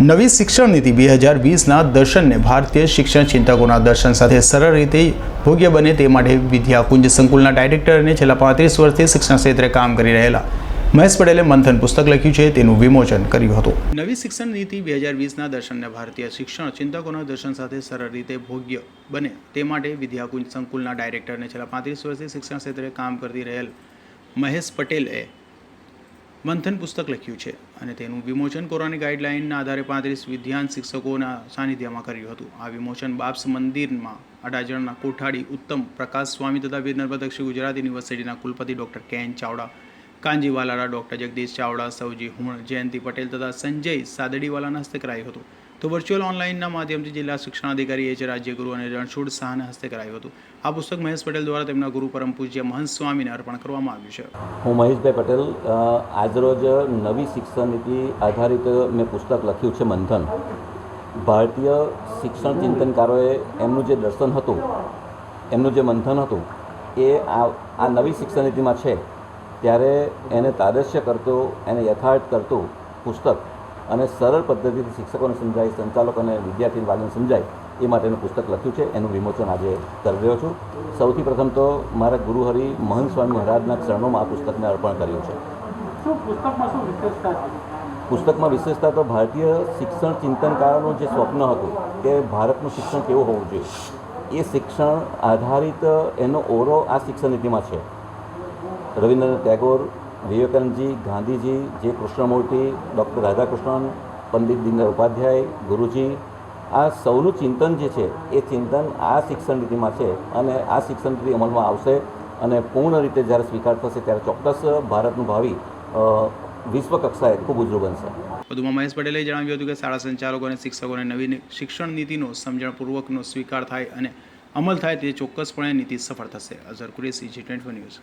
નવી શિક્ષણ નીતિ બે હજાર વીસના દર્શનને ભારતીય શિક્ષણ ચિંતકોના દર્શન સાથે સરળ રીતે ભોગ્ય બને તે માટે વિદ્યાકુંજ સંકુલના ડાયરેક્ટર અને છેલ્લા પાંત્રીસ વર્ષથી શિક્ષણ ક્ષેત્રે કામ કરી રહેલા મહેશ પટેલે મંથન પુસ્તક લખ્યું છે તેનું વિમોચન કર્યું હતું. નવી શિક્ષણ નીતિ બે હજાર વીસના દર્શનને ભારતીય શિક્ષણ ચિંતકોના દર્શન સાથે સરળ રીતે ભોગ્ય બને તે માટે વિદ્યાકુંજ સંકુલના ડાયરેક્ટર અને છેલ્લા પાંત્રીસ વર્ષથી શિક્ષણ ક્ષેત્રે કામ કરતી રહેલ મહેશ પટેલે મંથન પુસ્તક લખ્યું છે અને તેનું વિમોચન કોરોનાની ગાઈડલાઇનના આધારે પાંત્રીસ વિદ્યાન શિક્ષકોના સાનિધ્યમાં કર્યું હતું. આ વિમોચન બાપ્સ મંદિરમાં અડાજણના કોઠાડી ઉત્તમ પ્રકાશ સ્વામી તથા નર્મદ દક્ષિણ ગુજરાત યુનિવર્સિટીના કુલપતિ ડૉક્ટર કેન ચાવડા કાંજીવાલાના ડૉક્ટર જગદીશ ચાવડા સૌજી હુણ જયંતિ પટેલ તથા સંજય સાદડીવાલાના હસ્તે કરાયું હતું. તો વર્ચ્યુઅલ ઓનલાઈનના માધ્યમથી જિલ્લા શિક્ષણાધિકારી એચ રાજ્યગુરુ અને રણછોડ શાહના હસ્તે કરાયું હતું. આ પુસ્તક મહેશ પટેલ દ્વારા તેમના ગુરુ પરમ પૂજ્ય મહંત સ્વામીને અર્પણ કરવામાં આવ્યું છે. હું મહેશભાઈ પટેલ આજરોજ નવી શિક્ષણ નીતિ આધારિત મેં પુસ્તક લખ્યું છે મંથન. ભારતીય શિક્ષણ ચિંતનકારોએ એમનું જે દર્શન હતું, એમનું જે મંથન હતું, એ આ નવી શિક્ષણ નીતિમાં છે. ત્યારે એને તાદશ્ય કરતું એને યથાર્થ કરતું પુસ્તક અને સરળ પદ્ધતિથી શિક્ષકોને સમજાય સંચાલકોને વિદ્યાર્થીને વાલીને સમજાય એ માટેનું પુસ્તક લખ્યું છે. એનું વિમોચન આજે કરી રહ્યો છું. સૌથી પ્રથમ તો મારા ગુરુહરિ મહંત સ્વામી મહારાજના ચરણોમાં આ પુસ્તકને અર્પણ કર્યું છે. પુસ્તકમાં વિશેષતા છે? પુસ્તકમાં વિશેષતા તો ભારતીય શિક્ષણ ચિંતનકારોનું જે સ્વપ્ન હતું કે ભારતનું શિક્ષણ કેવું હોવું જોઈએ એ શિક્ષણ આધારિત એનો ઓરો આ શિક્ષણ નીતિમાં છે. રવિન્દ્રનાથ ટેગોર, વિવેકાનંદજી ગાંધીજી, જે કૃષ્ણમૂર્તિ, ડૉક્ટર રાધાકૃષ્ણન, પંડિત દીનદયાળ ઉપાધ્યાય, ગુરુજી, આ સૌનું ચિંતન જે છે, એ ચિંતન આ શિક્ષણ નીતિમાં છે અને આ શિક્ષણ નીતિ અમલમાં આવશે અને પૂર્ણ રીતે જ્યારે સ્વીકાર થશે ત્યારે ચોક્કસ ભારતનું ભાવિ વિશ્વ કક્ષાએ ખૂબ ઉજળું બનશે. વધુમાં મહેશ પટેલે જણાવ્યું હતું કે શાળા સંચાલકો અને શિક્ષકોને નવી શિક્ષણ નીતિનો સમજણપૂર્વકનો સ્વીકાર થાય અને અમલ થાય તે ચોક્કસપણે નીતિ સફળ થશે. Azhar Qureshi, G twenty news.